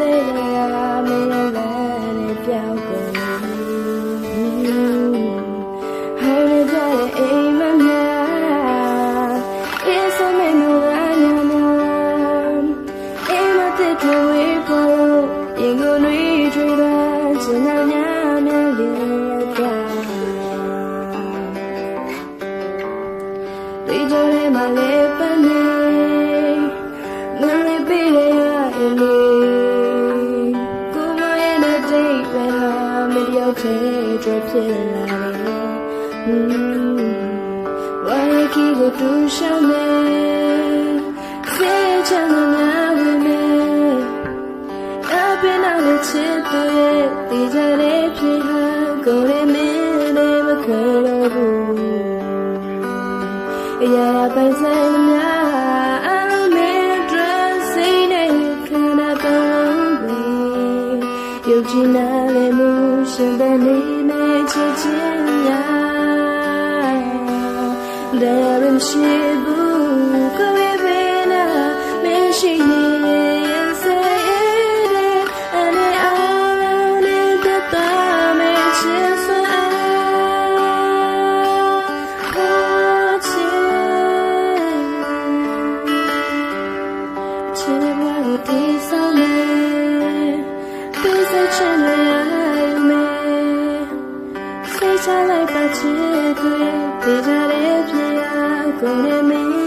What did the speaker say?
တဲ့ရရာမင်းရဲ့လမ်းနဲ့ပြောင်းကုန်ပြီဟောနေကြတဲ့အိမ်မများ It's a man no rana na In my tip to we follow In go no e tree da Chana nya nya le da They don't let my lip ဖြစ်လာတယ်อืมဝါရကီကိုတူရှောင်းနေစေချမ်းသာများဝင်နေအပင်နာနဲ့ချစ်သူရဲ့ဒီကြတဲ့ဖြစ်ဟာကိုယ်ရဲ့မင်းနဲ့မခွဲတော့ဘူးအရာရာပိုင်ဆိုင်သမျှအလုံးနဲ့တွေ့စိတ်နဲ့ခန္ဓာကောင်းပြီယုံကြည်နာလည်းမှုရှင်တဲ့ နေနဲ့ချစ်ခြင်းများ There in Shibu, go with me, she say it, and I only the ချလိုက်ပါချစ်တွေတေးကြတဲ့ဖြစ်ရကိုယ်နဲ့မင်း